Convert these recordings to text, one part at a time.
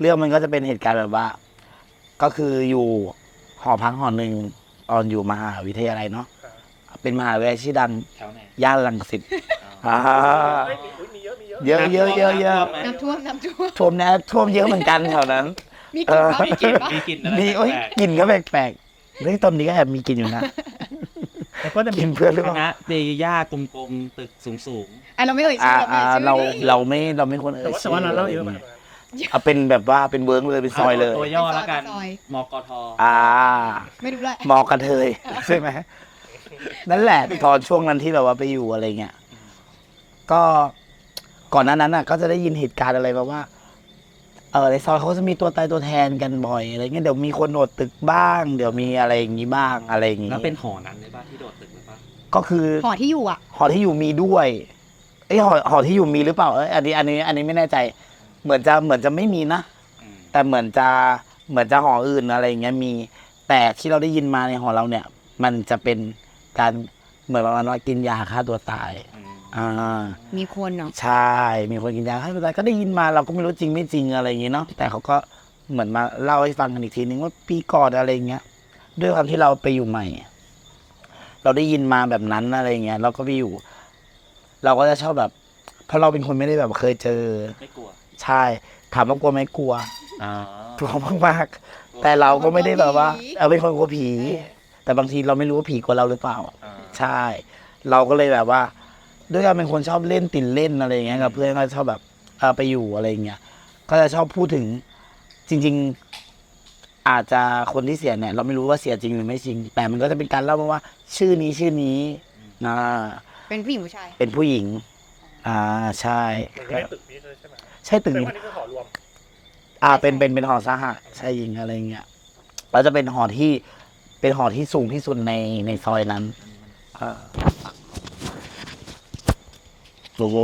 เรื่องมันก็จะเป็นเหตุการณ์แบบว่า ก็คืออยู่หอพักหอหนึ่งตอนอยู่มหาวิทยาลัยเนาะเป็นมหาวิทยาลัยชื่อดังแถวไหนย่านลังสิตอ่าเฮ้ยมีอุ๊ยมีเยอะมีเยอะเยอะเยอะเยอะเยอะน้ำท่วมน้ำท่วมท่วมนะท่วมเยอะเหมือนกันแถวนั้น มีกลิ่นปะเออมีกลิ่นปะมีกลิ่นอะไรมีโอ้ยแปลกกลิ่นก็แปลกๆเรื่องต้นนี้ก็แอบมีกลิ่นอยู่นะแต่ก็จะกมีลิ่นเพื่อนหรือๆเปคล่าณะเดย่ากลมๆตึกสูงอะเราไม่เอ่ยอ่าชื่ออ่าเราเราไม่เอ่ยชื่อเราไม่เราไม่ควรเอ่แต่ยว่าแต่ชื่ว่าเราเล่าเยอะมาก เอาเป็นแบบว่าเป็นเวิร์กเลยเป็นๆซอยเลย ตัวย่อแล้วกันซอย มกทอ่า ไม่รู้เลยมอกระเทย ใช่ไหมนั่นแหละตอนช่วงนั้นที่แบบว่าไปอยู่อะไรเงี้ยก็ก่อนหน้านั้นน่ะ ก็จะได้ยินเหตุการณ์อะไรแบบว่า เออในซอยเขาก็จะมีตัวตายตัวแทนกันบ่อยอะไรเงี้ยเดี๋ยวมีคนโดดตึกบ้าง เดี๋ยวมีอะไรอย่างนี้บ้างอะไรอย่างงี้แล้วเป็นหอนั้นเลยป่ะที่โดดตึกเลยป่ะก็คือ หอที่อยู่อะ หอที่อยู่มีด้วยเอ้ยหอหอที่อยู่มีหรือเปล่าเอ้ยอันนี้อันนี้ อันนี้ไม่แน่ใจ เหมือนจะเหมือนจะไม่มีนะอืมแต่เหมือนจะเหมือนจะหออื่นอะไรอย่างเงี้ยมี แต่ที่เราได้ยินมาในหอเราเนี่ย มันจะเป็นการเหมือนประมาณว่ากินยาฆ่าตัวตายอืมอ่า มีคนเนาะใช่ มีคนกินยาฆ่าตัวตายก็ได้ยินมาเราก็ไม่รู้จริงไม่จริงอะไรอย่างงี้เนาะแต่เขาก็เหมือนมาเล่าให้ฟังกันอีกทีนึงว่าปีก่อนอะไรอย่างเงี้ย ด้วยความที่เราไปอยู่ใหม่ เราได้ยินมาแบบนั้นอะไรอย่างเงี้ยเราก็ไปอยู่ เราก็จะชอบแบบ เพราะเราเป็นคนไม่ได้แบบเคยเจอไม่กลัว ใช่ ถามว่ากลัวไหมกลัวอ๋อกลัวมากๆแต่เราก็ไม่ได้แบบว่า เอาเป็นคนกลัวผี แต่บางทีเราไม่รู้ว่าผีกลัวเราหรือเปล่า อ่าใช่ เราก็เลยแบบว่า ด้วยการเป็นคนชอบเล่นติดเล่นอะไรอย่างเงี้ยกับเพื่อนก็ชอบแบบเออไปอยู่อะไรอย่างเงี้ยก็จะชอบพูดถึงจริง ๆ อาจจะคนที่เสียเนี่ย เราไม่รู้ว่าเสียจริงหรือไม่จริง แต่มันก็จะเป็นการเล่ามาว่า ชื่อนี้ชื่อนี้นะเป็นผู้หญิงผู้ชาย เป็นผู้หญิง อ่าใช่ มันไม่ได้ตึกนี้เลยใช่ไหม ใช่ตึแต่กว่านี้นี่คือหอรวม อ่าเป็นเป็นเป็นหอสหะชายหญิงอะไรเงี้ยแล้วจะเป็นหอที่เป็นหอที่สูงที่สุดในในซอยนั้นอ่าโอ้โห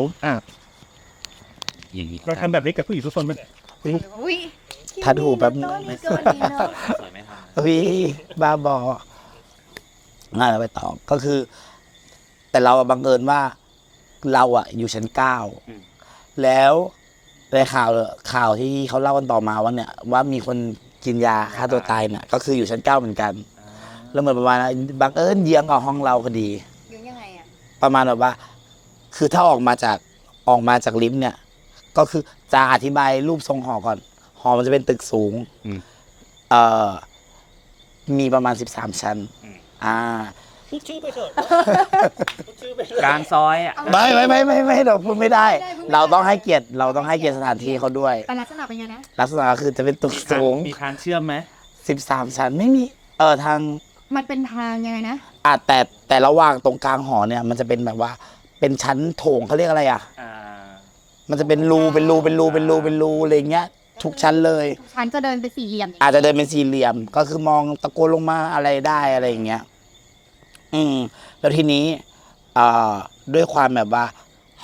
อย่างนี้เราทำแบบนี้กับผู้หญิงทุกคนไหมเนี่ยอุ้ยทัดหูแป๊บนึงไม่เกินนี้เนาะสวยไหมครับวิบ้าบอง่ายไปต่อก็คือ แต่เราอะบังเอิญว่า เราอะอยู่ชั้นเก้าแล้ว ในข่าวข่าวที่เขาเล่ากันต่อมาว่าเนี่ยว่ามีคนกินยาฆ่าตัวตายเนี่ยก็คืออยู่ชั้นเก้าเหมือนกันแล้วเหมือนประมาณว่าบังเอิญเยื้องกับห้องเราพอดียังยังไงอะประมาณแบบว่า คือถ้าออกมาจากออกมาจากลิฟต์เนี่ย ก็คือจะอธิบายรูปทรงหอก่อน หอมันจะเป็นตึกสูงอืม เอ่อมีประมาณสิบสามชั้นอืมอ่า พูดชื่อไปเถอะพูดชื่อไปเถกลาอะงซอยอะ ไม่ไม่ไม่ไม่ไม่เราพูดไม่ได้ไม่ได้พูดไม่ได้ เราต้องให้เกียรติเราต้องให้เกียรติสถานที่เขาด้วย แต่ลักษณะเป็นไงนะ ลักษณะก็คือจะเป็นตึกสูง มีทางเชื่อมไหมสิบสามชั้นไม่มีเออทางมันเป็นทางยังไงนะอะแต่แต่ระหว่างตรงกลางหอเนี่ยมันจะเป็นแบบว่า เป็นชั้นโถงเขาเรียกอะไรอะ อ่ามันจะเป็นรูเป็นรูเป็นรูเป็นรูเป็นรูอะไรเงี้ยทุกชั้นเลย ฉันจะเดินไปสี่เหลี่ยมอย่างอาเงี้ยจจะเดินเป็นสี่เหลี่ยม ก็คือมองตะโกนลงมาอะไรได้อะไรอย่างเงี้ย อืม แล้วทีนี้เอ่อด้วยความแบบว่า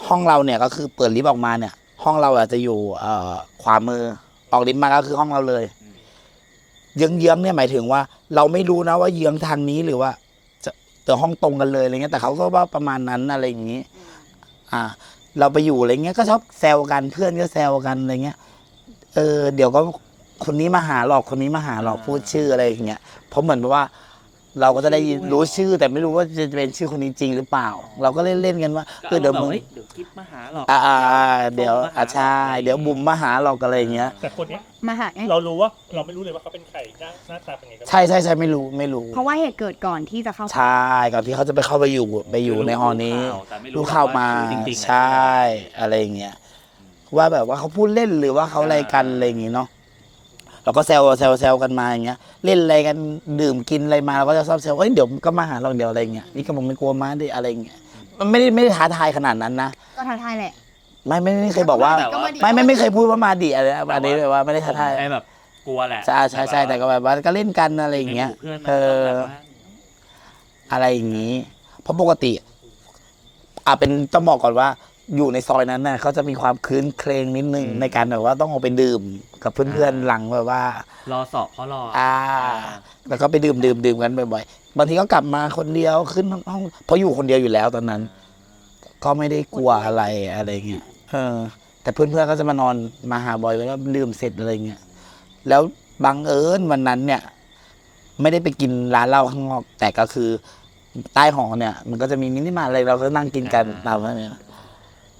ห้องเราเนี่ยก็คือเปิดลิฟต์ออกมาเนี่ย ห้องเราอาจจะอยู่เอ่อขวามือออกลิฟต์มาก็คือห้องเราเลยเยื้องๆเนี่ยหมายถึงว่า เราไม่รู้นะว่าเยื้องทางนี้หรือว่า จะเจอห้องตรงกันเลยอะไรเงี้ยแต่เขาก็ว่าประมาณนั้นอะไรอย่างงี้ อ่า เราไปอยู่อะไรเงี้ยก็ชอบแซวกันเพื่อนก็แซวกันอะไรเงี้ยเออ เดี๋ยวก็คนนี้มาหาหลอกคนนี้มาหาหลอกพูดชื่ออะไรอย่างเงี้ยเพราะเหมือนแบบว่า เราก็จะได้ยินรู้ชื่อแต่ไม่รู้ว่าจะเป็นชื่อคนนี้จริงหรือเปล่า เราก็เล่นเล่นๆกันว่าเออเดี๋ยวมึงเฮ้ยเดี๋ยวกิ๊บมาหาหรอกอ่าอ่าอ่าเดี๋ยวอ่าใช่เดี๋ยวบุ๋มมาหาเรากันอะไรอย่างเงี้ย แต่คนเนี้ยมาหาไงเรารู้ว่าเราไม่รู้เลยว่าเขาเป็นใครหน้าหน้าตาเป็นไงกันใช่ใช่ใช่ไม่รู้ไม่รู้เพราะว่าเหตุเกิดก่อนที่จะเข้าใช่ก่อนที่เขาจะไปเข้าไปอยู่ไปอยู่ในหอนี้แต่ไม่รู้ข่าวมาจริงๆ ใช่อะไรอย่างเงี้ยว่าแบบว่าเขาพูดเล่นหรือว่าเขาอะไรกันอะไรอย่างงี้เนาะ เราก็แซวแซวแซวกันมาอย่างเงี้ย เล่นอะไรกันดื่มกินอะไรมาเราก็จะชอบแซวเอ้ยเดี๋ยวก็มาหาเราเดี๋ยวอะไรเงี้ยนี่ก็บอกไม่กลัวมาดิอะไรเงี้ยมันไม่ได้ไม่ได้ท้าทายขนาดนั้นนะก็ท้าทายแหละ ไม่ไม่ไม่เคยบอกว่า ก็มาดิ ไม่ไม่ไม่เคยพูดว่ามาดิอะไรอันนี้แบบว่าไม่ได้ท้าทาย ไอ้แบบกลัวแหละใช่ใช่ใช่แต่ก็แบบว่าก็เล่นกันอะไรอย่างเงี้ย เพื่อนเอออะไรอย่างนี้ เพราะปกติ อะเป็นต้องบอกก่อนว่า อยู่ในซอยนั้นน่ะเขาจะมีความคืนเครงนิดนึง ในการแบบว่าต้องออกไปดื่มกับเพื่อนๆหลังแบบว่า รอสอบเพราะรออ่า แล้วก็ไปดื่มดื่มดื่มกันบ่อยๆบางทีก็กลับมาคนเดียวขึ้นห้องเพราะอยู่คนเดียวอยู่แล้วตอนนั้น ก็ไม่ได้กลัวอะไรอะไรเงี้ยเออ แต่เพื่อนๆก็จะมานอนมาหาบ่อยแล้วดื่มเสร็จอะไรเงี้ยแล้วบังเอิญวันนั้นเนี่ย ไม่ได้ไปกินร้านเหล้าข้างนอกแต่ก็คือใต้หอเนี่ย มันก็จะมีมินิมาร์ทอะไรเราก็นั่งกินกันตามนั้นเนี่ย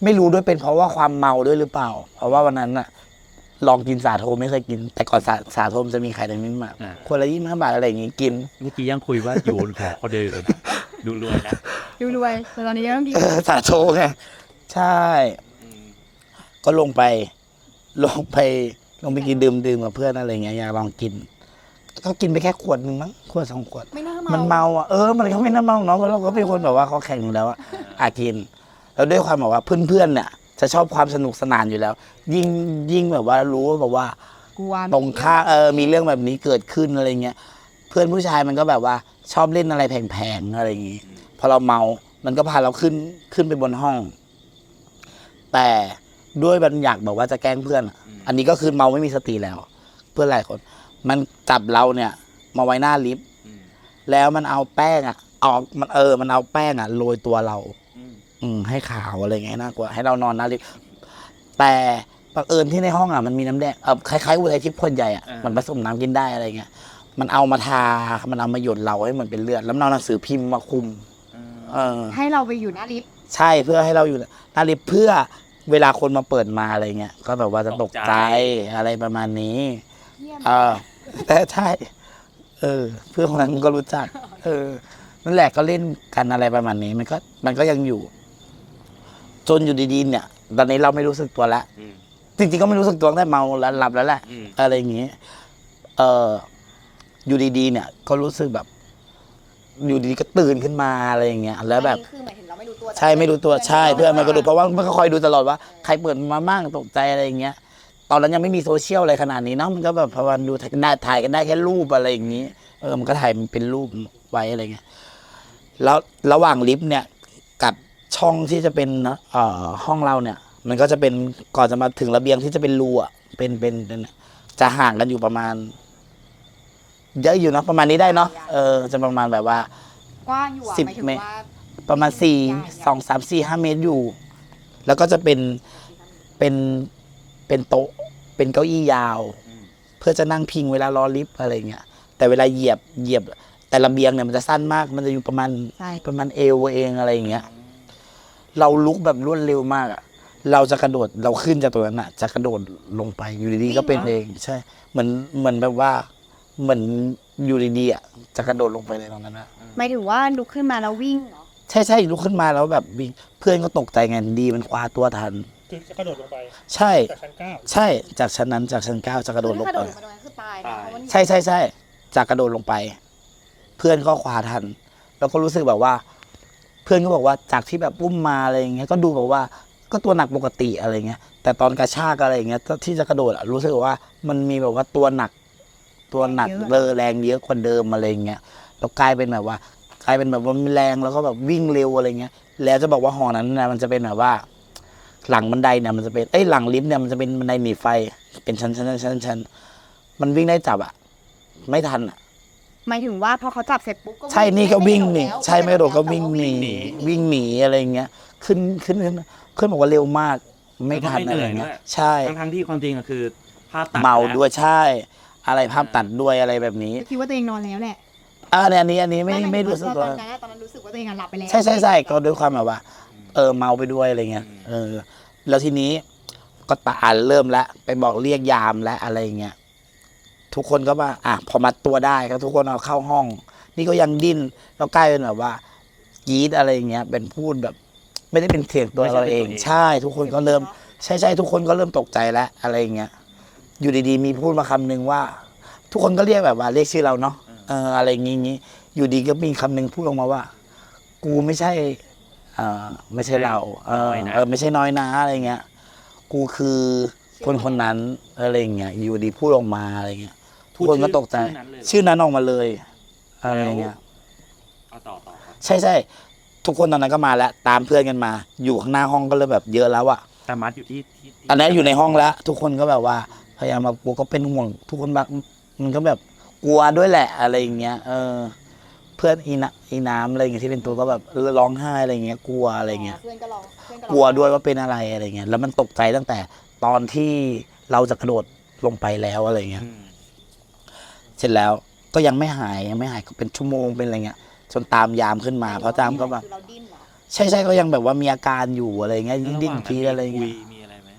ไม่รู้ด้วยเป็นเพราะว่าความเมาด้วยหรือเปล่า เพราะว่าวันนั้นอะลองกินสาโทไม่เคยกิน แต่ก่อนสาสาโทมนจะมีขายในมินิมาร์ทอ่า คนละยี่สิบห้าบาทอะไรอย่างงี้กิน เมื่อกี้ยังคุยว่าอยู่บนของคนเดียวอยู่เลยนะดูรวยนะดูรวยแต่ตอนนี้ยังต้องกินเออสาโทไงใช่ ก็ลงไป ลงไป ลงไปกินดื่มดื่มกับเพื่อนอะไรเงี้ยอยากลองกิน ก็กินไปแค่ขวดหนึ่งมั้งขวดสองขวด ไม่น่ามัเมานเมาอะเออมันก็ไม่น่าเมาเนาะเพราะเราก็เป็นคนแบบว่าเขาแข่งอยู่แล้วอะอากิน แล้วด้วยความแบบว่าเพื่อนๆเนี่ยจะชอบความสนุกสนานอยู่แล้ว ยิ่งยิ่งแบบว่ารู้ว่าแบบว่า กลัวตรงข้างเออมีเรื่องแบบนี้เกิดขึ้นอะไรเงี้ยเพื่อนผู้ชายมันก็แบบว่าชอบเล่นอะไรแผงๆอะไรอย่างงี้พอเราเมา มันก็พาเราขึ้นขึ้นไปบนห้อง แต่ด้วยมันอยากแบบว่าจะแกล้งเพื่อนอะอันนี้ก็คือเมาไม่มีสติแล้ว เพื่อนหลายคน มันจับเราเนี่ย มาไว้หน้าลิฟต์อืมแล้วมันเอาแป้งอะออกมันเออ มันเอาแป้งอะโรยตัวเรา อืมอืมให้ขาวอะไรเงี้ยน่ากลัวให้เรานอนหน้าลิฟต์แต่บังเอิญที่ในห้องอะมันมีน้ำแดงเออคล้ายๆอุทัยทิพย์คนใหญ่อะมันผสมน้ำกินได้อะไรเงี้ยมันเอามาทา มันเอามาหยดเราให้เหมือนเป็นเลือดแล้วมันเอาหนังสือพิมพ์มาคุมอืมเออ ให้เราไปอยู่หน้าลิฟต์ใช่เพื่อให้เราอยู่หน้าลิฟต์เพื่อเวลาคนมาเปิดมาอะไรเงี้ยก็แบบว่าจะตกใจอะไรประมาณนี้ เยี่ยมเออแต่ใช่ เออ เพื่อนคนนั้นก็รู้จัก เออ นั่นแหละก็เล่นกันอะไรประมาณนี้ มันก็ มันก็ยังอยู่ จนอยู่ดีๆเนี่ย ตอนนี้เราไม่รู้สึกตัวแล้วอืมจริงๆก็ไม่รู้สึกตัวตั้งแต่เมาแล้วหลับแล้วแหละอืมอะไรอย่างงี้ เอออยู่ดีๆ เนี่ยก็รู้สึกแบบ อยู่ดีๆก็ตื่นขึ้นมาอะไรอย่างเงี้ยแล้วแบบ คือหมายถึงเราไม่รู้ตัวใช่ไม่รู้ตัวใช่เพื่อนมันก็ดูเพราะว่ามันก็คอยดูตลอดว่าใครเปิดมามั่งตกใจอะไรอย่างเงี้ย ตอนนั้นยังไม่มีโซเชียลอะไรขนาดนี้เนาะมันก็แบบพอวันดูถ่ายกันได้ถ่ายกันได้แค่รูปอะไรอย่างนี้ เออมันก็ถ่ายเป็นรูปไว้อะไรเงี้ยแล้วระหว่างลิฟต์เนี่ยกับ ช่องที่จะเป็นเอ่อห้องเราเนี่ย มันก็จะเป็นก่อนจะมาถึงระเบียงที่จะเป็นรูอะเป็นเป็นเป็นจะห่างกันอยู่ประมาณ เยอะอยู่เนาะประมาณนี้ได้เนาะเออจะประมาณแบบว่ากว้างอยู่อะสิบหมายถึงเมตรว่าประมาณสี่ใหญ่อะสองสามสี่ห้าเมตรอยู่ แล้วก็จะเป็นเป็นเป็นโต๊ะ เป็นเก้าอี้ยาวอืมเพื่อจะนั่งพิงเวลารอลิฟต์อะไรเงี้ยแต่เวลาเหยียบเหยียบ แต่ระเบียงเนี่ยมันจะสั้นมาก มันจะอยู่ประมาณใช่ประมาณเอวเองอะไรอย่างเงี้ย เราลุกแบบรวดเร็วมากอะเราจะกระโดดเราขึ้นจากตรงนั้นอะจะกระโดดลงไปอยู่ดีๆก็เป็นเองใช่เหมือนเหมือนแบบว่าเหมือนอยู่ดีๆอะจะกระโดดลงไปเลยตรงนั้นอะหมายถึงว่าลุกขึ้นมาแล้ววิ่งเหรอใช่ใช่ลุกขึ้นมาแล้วแบบวิ่งเพื่อนก็ตกใจไงดีมันคว้าตัวทัน คือจะกระโดดลงไปใช่จากชั้นเก้าใช่จากชั้นนั้นจากชั้นเก้าจะกระโดดลงถ้ากระไปโดดลงมาตรงนั้นคือตายนะเพราะว่านี่ใช่ใช่ใช่จากกระโดดลงไป เพื่อนก็คว้าทัน แล้วก็รู้สึกแบบว่า เพื่อนก็บอกว่าจากที่แบบปุ้มมาอะไรอย่างเงี้ยก็ดูแบบว่าก็ตัวหนักปกติอะไรเงี้ย แต่ตอนกระชากอะไรอย่างเงี้ยที่จะกระโดดอะรู้สึกว่ามันมีแบบว่าตัวหนัก ตัวหนักเลอแรงเยอะกว่าเดิมอะไรเงี้ยแล้วกลายเป็นแบบว่ากลายเป็นแบบว่ามีแรงแล้วก็แบบวิ่งเร็วอะไรเงี้ย แล้วจะบอกว่าหอนั้นนะมันจะเป็นแบบว่า หลังบันไดเนี่ยมันจะเป็นเอ้ยหลังลิฟต์เนี่ยมันจะเป็นบันไดหนีไฟ เป็นชั้นชั้นชั้นชั้นชั้นมันวิ่งได้จับอะไม่ทันอะ หมายถึงว่าพอเขาจับเสร็จปุ๊บก็ใช่นี่ก็วิ่งหนีไม่ได้โดดแล้วใช่ไม่โดดก็วิ่งหนีวิ่งหนีวิ่งหนีอะไรเงี้ย ขึ้นขึ้นขึ้นขึ้นบอกว่าเร็วมาก ไม่ทันแล้วก็ไม่อะไรเหนื่อยเงี้ยด้วยใช่ทั้งทั้งๆที่ความจริงอะคือภาพตัดเมาแล้ด้วยใช่ อะไรภาพตัดด้วยอะไรแบบนี้คิดว่าตัวเองนอนแล้วแหละอ่าเนี่ยอันนี้อันนี้ไม่ไม่รู้สึกตตัวอนนั้นอะตอนนั้นรู้สึกว่าตัวเองอะหลับไปแล้วใช่ใช่ใช่ก็ด้วยความแบบว่า เออเมาไปด้วยอะไรเงี้ยเออ แล้วทีนี้ก็ตาเริ่มแล้วไปบอกเรียกยามและอะไรเงี้ย ทุกคนก็มาอะพอมัดตัวได้ก็ทุกคนเอาเข้าห้อง นี่ก็ยังดิ้นแล้วใกล้เป็นแบบว่ากรีดอะไรเงี้ยเป็นพูดแบบ ไม่ได้เป็นเสียงตัวเราเอง ใช่ ทุกคนก็เริ่ม ใช่ใช่ทุกคนก็เริ่มตกใจแล้วอะไรเงี้ย อยู่ดีๆ มีพูดมาคำหนึ่งว่า ทุกคนก็เรียกแบบว่าเรียกชื่อเราเนาะเอออะไรงี้งี้อยู่ดีก็มีคำหนึ่งพูดออกมาว่า กูไม่ใช่เออไม่ใช่เรา เออน้อยนะเออ ไม่ใช่น้อยนะอะไรเงี้ย กูคือคนคนนั้นอะไรเงี้ยอยู่ดีพูดออกมาอะไรเงี้ย ทุกคนก็ตกใจชื่อนั้นเลยชื่อนั้นออกมาเลยอะไรเงี้ยเอาต่อต่อครับใช่ใช่ทุกคนตอนนั้นก็มาแล้ว ตามเพื่อนกันมา อยู่ข้างหน้าห้องก็เลยแบบเยอะแล้วอะแต่มัดอยู่ที่ที่ที่อันนี้อยู่ในห้องแล้ว ทุกคนก็แบบว่า พยายามมากูก็เป็นห่วง ทุกคนแบบมันก็แบบกลัวด้วยแหละอะไรอย่างเงี้ย เออ เพื่อนอีนะอีน้ำอะไรอย่างเงี้ยที่เป็นตัวก็แบบเออร้องไห้อะไรเงี้ย กลัวอะไรเงี้ย เพื่อนก็ร้องเพื่อนก็ร้องกลัวด้วยว่าเป็นอะไรอะไรเงี้ย แล้วมันตกใจตั้งแต่ตอนที่เราจะกระโดดลงไปแล้วอะไรเงี้ย อืม เสร็จแล้วก็ยังไม่หายยังไม่หายก็เป็นชั่วโมงเป็นอะไรเงี้ยจนตามยามขึ้นมาเพราะตามก็แบบคือเราดิ้นเหรอใช่ใช่ก็ยังแบบว่ามีอาการอยู่อะไรเงี้ยดิ้นๆทีอะไรคุเงี้ยยมีอะไรไหม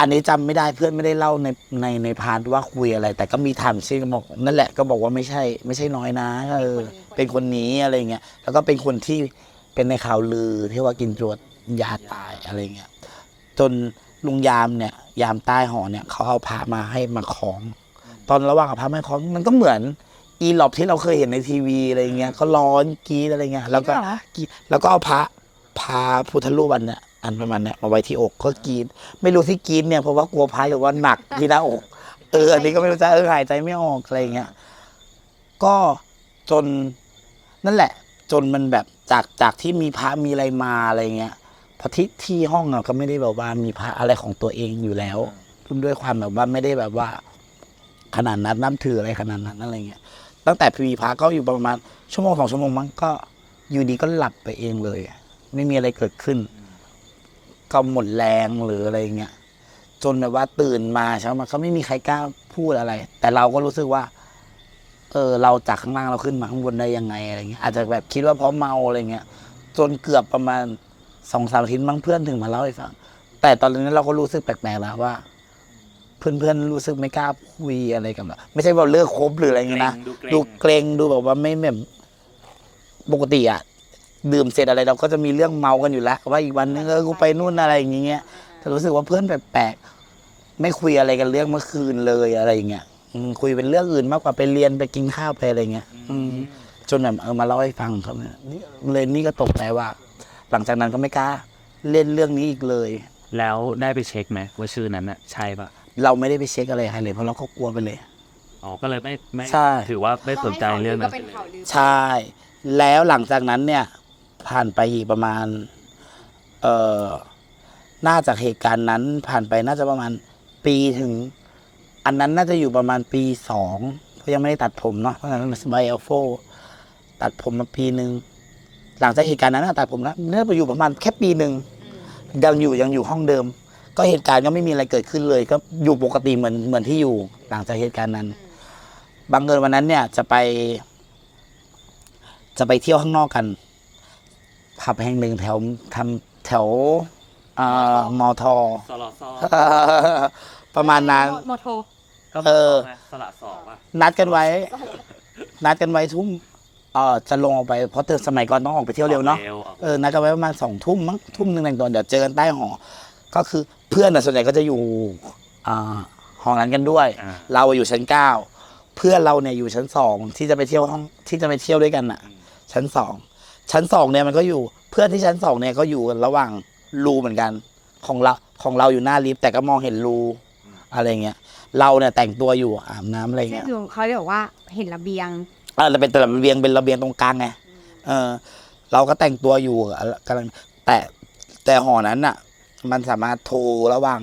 อันนี้จำไม่ได้เพื่อนไม่ได้เล่าในในในพาร์ทว่าคุยอะไร แต่ก็มีถามชื่อก็บอกนั่นแหละก็บอกว่าไม่ใช่ ไม่ใช่น้อยนะเออเป็นคนนี้อะไรเงี้ยแล้วก็เป็นคนที่เป็นในข่าวลือที่ว่ากินจวดยาตายอะไรเงี้ยจนลุงยามเนี่ย ยามใต้หอเนี่ยเขาเอาพระมาให้มาคล้อง ตอนระหว่างเอาพระมาคล้องมันก็เหมือนอีหลอบที่เราเคยเห็นในทีวีอะไรเงี้ยเขาร้อนกรีดอะไรเงี้ยแล้วก็จริงเหรอกรีดแล้วก็เอาพระพาพุทธรูปอันเนี่ยอันประมาณเนี้ยมาไว้ที่อกก็กรีดไม่รู้ที่กรีดเนี่ยเพราะว่ากลัวพายหรือว่าหนักที่หน้าอก เอออันนี้ก็ไม่รู้จะเออหายใจไม่ออกอะไรเงี้ยก็จนนั่นแหละ จนมันแบบจากจากที่มีพระมีอะไรมาอะไรเงี้ยเพราะที่ที่ห้องอะก็ไม่ได้แบบว่ามีพระอะไรของตัวเองอยู่แล้วด้วยความแบบว่าไม่ได้แบบว่า ขนาดนั้นน้ำถืออะไรขนาดนั้นอะไรเงี้ยตั้งแต่พีพระก็อยู่ประมาณชั่วโมงสองชั่วโมงมั้งก็อยู่ดีก็หลับไปเองเลย ไม่มีอะไรเกิดขึ้น ก็หมดแรงหรืออะไรเงี้ยจนแบบว่าตื่นมาเช้ามาก็ไม่มีใครกล้าพูดอะไร แต่เราก็รู้สึกว่า เออ เราจากข้างล่างเราขึ้นมาข้างบนได้ยังไงอะไรเงี้ยอาจจะแบบคิดว่าเพราะเมาอะไรเงี้ยจนเกือบประมาณสองสามอาทิตย์มั้งเพื่อนถึงมาเล่าให้ฟังแต่ตอนนั้นเราก็รู้สึกแปลกๆแล้วว่า เพื่อนๆรู้สึกไม่กล้าคุยอะไรกันแบบไม่ใช่ว่าเลิกคบหรืออะไรเงี้ยนะดูเกรงดูเกรงดูแบบว่าไม่แบบปกติอะดื่มเสร็จอะไรเราก็จะมีเรื่องเมากันอยู่แล้วว่าอีกวันนึงเออกูไปนู่นอะไรอย่างเงี้ยแต่รู้สึกว่าเพื่อนแปลกๆไม่คุยอะไรกันเรื่องเมื่อคืนเลยอะไรอย่างเงี้ยอืมคุยเป็นเรื่องอื่นมากกว่าไปเรียนไปกินข้าวไปอะไรเงี้ย อืมจนแบบเออมาเล่าให้ฟังครับเนี่ยนี่เลยนี่ก็ตกใจว่า หลังจากนั้นก็ไม่กล้าเล่นเรื่องนี้อีกเลย แล้วได้ไปเช็คไหมว่าชื่อนั้นน่ะใช่ปะ เราไม่ได้ไปเช็คอะไรใครเลย เพราะเราก็กลัวไปเลย อ๋อก็เลยไม่ไม่ใช่ ถือว่าไม่สนใจเรื่องนั้น ก็เป็นข่าวลือใช่ แล้วหลังจากนั้นเนี่ย ผ่านไปอีกประมาณ เอ่อ น่าจากเหตุการณ์นั้น ผ่านไปน่าจะประมาณปีถึง อันนั้นน่าจะอยู่ประมาณปีสองเพราะยังไม่ได้ตัดผมเนาะเพราะฉะนั้นมันสบายเอลโฟตัดผมมาปีหนึ่งหลังจากเหตุการณ์นั้นนะตัดผมแล้วเนื่อไปอยู่ประมาณแค่ปีหนึ่งยังอยู่ยังอยู่ห้องเดิม ก็เหตุการณ์ก็ไม่มีอะไรเกิดขึ้นเลย ก็อยู่ปกติเหมือนเหมือนที่อยู่หลังจากเหตุการณ์นั้น บังเอิญวันนั้นเนี่ยจะไป จะไปเที่ยวข้างนอกกันผับแห่งหนึ่งแถวทำแถวอ่ามอทอสละซอประมาณนั้น โมโทก็เออไงสละสอป่ะนัดกันไว้ นัดกันไว้ทุ่มเอ่อจะลงออกไปเพราะเธอสมัยก่อนต้องออกไปเที่ยวเร็วเนาะ ออกเออนัดกันไว้ประมาณสองทุ่มมั้งทุ่มหนึ่งแต่งตัวเดี๋ยวเจอกันใต้หอ ก็คือเพื่อนน่ะส่วนใหญ่ก็จะอยู่อ่าหอนั้นกันด้วย อ่า เราอยู่ชั้นเก้าเพื่อนเราเนี่ยอยู่ชั้นสองที่จะไปเที่ยวห้องที่จะไปเที่ยวด้วยกันน่ะ ชั้นสองชั้นสองเนี่ยมันก็อยู่เพื่อนที่ชั้นสองเนี่ยก็อยู่ระหว่างรูเหมือนกันของเราของเราอยู่หน้าลิฟต์แต่ก็มองเห็นรูอะไรเงี้ยเราเนี่ยแต่งตัวอยู่อาบน้ำอะไรซึ่งเงี้ยคือเขาเรียกว่าเห็นระเบียงอ่าเราเป็นแต่ระเบียงเป็นระเบียงตรงกลางไงเออ เราก็แต่งตัวอยู่อะกำลังแต่แต่หอนั้นน่ะ มันสามารถโทรระหว่าง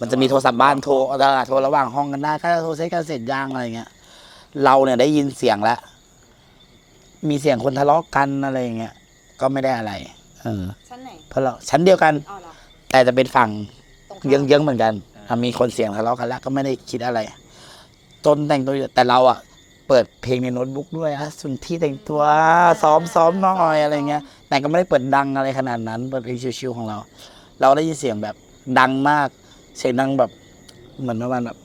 มันจะมีโทรศัพท์บ้านโทรเออโทรระหว่างห้องกันได้ถ้าโทรใช้กันเสร็จย่างอะไรเงี้ย เราเนี่ยได้ยินเสียงแล้ว มีเสียงคนทะเลาะกันอะไรอย่างเงี้ย ก็ไม่ได้อะไร เออ ชั้นไหน เพราะเราชั้นเดียวกัน อ๋อเหรอแต่จะเป็นฝั่งตรงข้ามเยื้องๆเหมือนกันอะมีคนเสียงทะเลาะกันแล้วก็ไม่ได้คิดอะไร จนแต่งตัวอยู่แต่เราอะ เปิดเพลงในโน้ตบุ๊กด้วยอะสุนที่แต่งตัวซ้อมซ้อมหน่อยอะไรเงี้ย แต่ก็ไม่ได้เปิดดังอะไรขนาดนั้น เปิดเพลงชิวๆของเรา เราได้ยินเสียงแบบดังมาก เสียงดังแบบเหมือนประมาณแบบ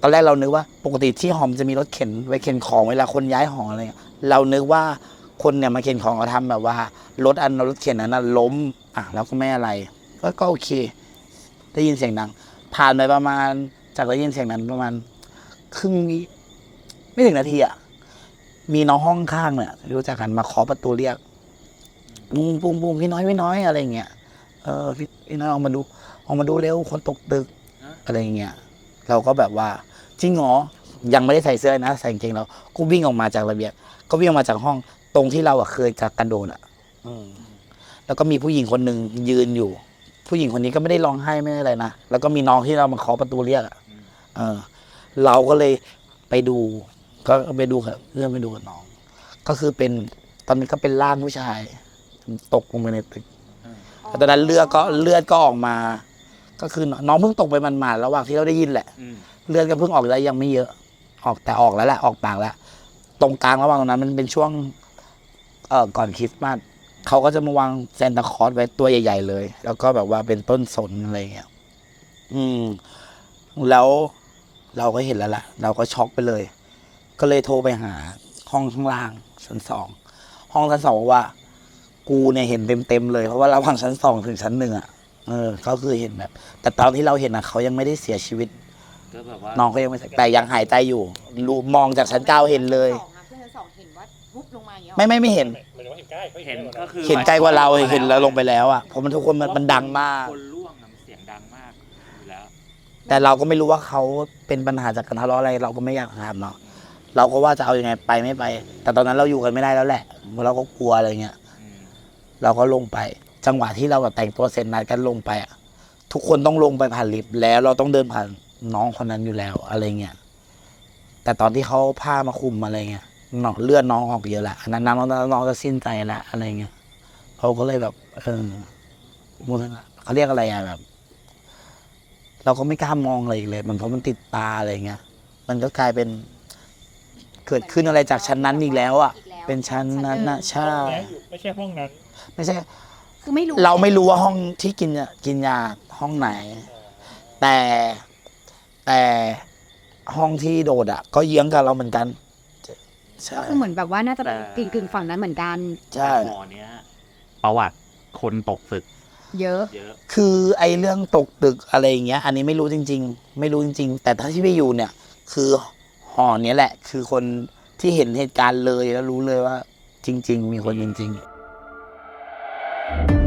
ตอนแรกเรานึกว่า ปกติที่หอมจะมีรถเข็นไว้เข็นของเวลาคนย้ายหออะไรเงี้ยเรานึกว่าคนเนี่ยมาเข็นของเขาทำแบบว่ารถอันรถเข็นนั้นล้ม อะแล้วก็ไม่อะไรก็ก็โอเค ได้ยินเสียงดัง ผ่านไปประมาณจากได้ยินเสียงนั้นประมาณครึ่งวิไม่ถึงนาทีอะมีน้องห้องข้างเนี่ยรู้จักกันมาเคาะประตูเรียกปุ้งปุ้งปุ้งพี่น้อยพี่น้อยอะไรเงี้ย เออพี่พี่น้อยออกมาดูออกมาดูเร็วคนตกตึกอะไรเงี้ยเราก็แบบว่าจริงเหรอยังไม่ได้ใส่เสื้อนะใส่กางเกงเราก็วิ่งออกมาจากระเบียงก็วิ่งออกมาจากห้องตรงที่เราอะเคยกระโดดอะอืมแล้วก็มีผู้หญิงคนหนึ่งยืนอยู่ ผู้หญิงคนนี้ก็ไม่ได้ร้องไห้ไม่ได้อะไรนะแล้วก็มีน้องที่เรามาเคาะประตูเรียกอะเออ เราก็เลยไปดู ก็ไปดูกับเพื่อนไปดูกับน้อง ก็คือเป็นตอนนี้ก็เป็นร่างผู้ชาย ตกลงไปในตึกแล้ว ตอนนั้นเลือดก็เลือดก็ออกมา ก็คือน้องเพิ่งตกไปมันมาระหว่างที่เราได้ยินแหละ อืมเลือดก็เพิ่งออกได้ยังไม่เยอะ ออกแต่ออกแล้วแหละออกปากแล้ว ตรงกลางระหว่างตรงนั้นมันเป็นช่วง เอ่อก่อนคริสต์มาสเขาก็จะมาวางแซนตาคลอสไว้ตัวใหญ่ ๆ เลย แล้วก็แบบว่าเป็นต้นสนอะไรเงี้ยอืม แล้วเราก็เห็นแล้วล่ะ เราก็ช็อกไปเลย ก็เลยโทรไปหาห้องข้างล่างชั้นสอง ห้องชั้นสองบอกว่า กูเนี่ยเห็นเต็มๆเลยเพราะว่าระหว่างชั้นสองถึงชั้นหนึ่งอะเออก็คือเห็นแบบ แต่ตอนที่เราเห็นอะเขายังไม่ได้เสียชีวิต ก็แบบว่าน้องเขายังไม่แต่ยังหายใจอยู่รู้มองจากชั้นเก้าเห็นเลย สองอะเพื่อนชั้นสองเห็นว่าวุบลงมาอย่างเงี้ยหรอไม่ไม่ไม่เห็น หมายถึงว่าเห็นใกล้เขาเห็นใล้ก็คือเห็นไกลกว่าเราเห็นแล้วลงไปแล้วอะเพราะมันทุกคนมันมันดังมาก คนล่วงอะมันเสียงดังมากอยู่แล้ว แต่เราก็ไม่รู้ว่าเขาเป็นปัญหาจากการทะเลาะอะไร เราก็ไม่อยากถามเนาะเราก็ว่าจะเอาอยัางไงไปไม่ไป แต่ตอนนั้นเราอยู่กันไม่ได้แล้วแหละเราก็กลัวอะไรเงี้ยอืม เราก็ลงไป จังหวะที่เราแบบแต่งตัวเสร็จนัดกันลงไปอะทุกคนต้องลงไปผ่านลิฟต์แล้วเราต้องเดินผ่านน้องคนนั้นอยู่แล้วอะไรเงี้ยแต่ตอนที่เขาผ้ามาคุมอะไรเงี้ยน้องเลือดน้องออกเยอะละอันนั้นน้องน้องจะสิ้นใจละอะไรเงี้ยเขาก็เลยแบบเออมุทนาเขาเรียกอะไรอะแบบ เราก็ไม่กล้ามองอะไรอีกเลย มันเพราะมันติดตาอะไรเงี้ยมันก็กลายเป็น เกิดขึ้นอะไรจากชั้นนั้นอีกแล้วอะเป็นชั้นนั้นนะใช่ ไม่ใช่ห้องนั้น ไม่ใช่ คือไม่รู้เราไม่รู้ว่าห้องที่กินยากินยาห้องไหน แต่แต่ห้องที่โดดอะ ก็เยื้องกับเราเหมือนกัน ใช่ ก็คือเหมือนแบบว่าน่าจะกึ่งกึ่งๆฝั่งนั้นเหมือนกัน ใช่ หมอเนี้ยประวัติคนตกตึก เยอะ เยอะ คือไอ้เรื่องตกตึกอะไรอย่างเงี้ย อันนี้ไม่รู้จริง ๆ ไม่รู้จริง ๆ แต่ถ้าที่ไปอยู่เนี่ย คือหอเนี้ยแหละ คือคนที่เห็นเหตุการณ์เลยแล้วรู้เลยว่า จริง ๆ มีคนจริง ๆ Bye.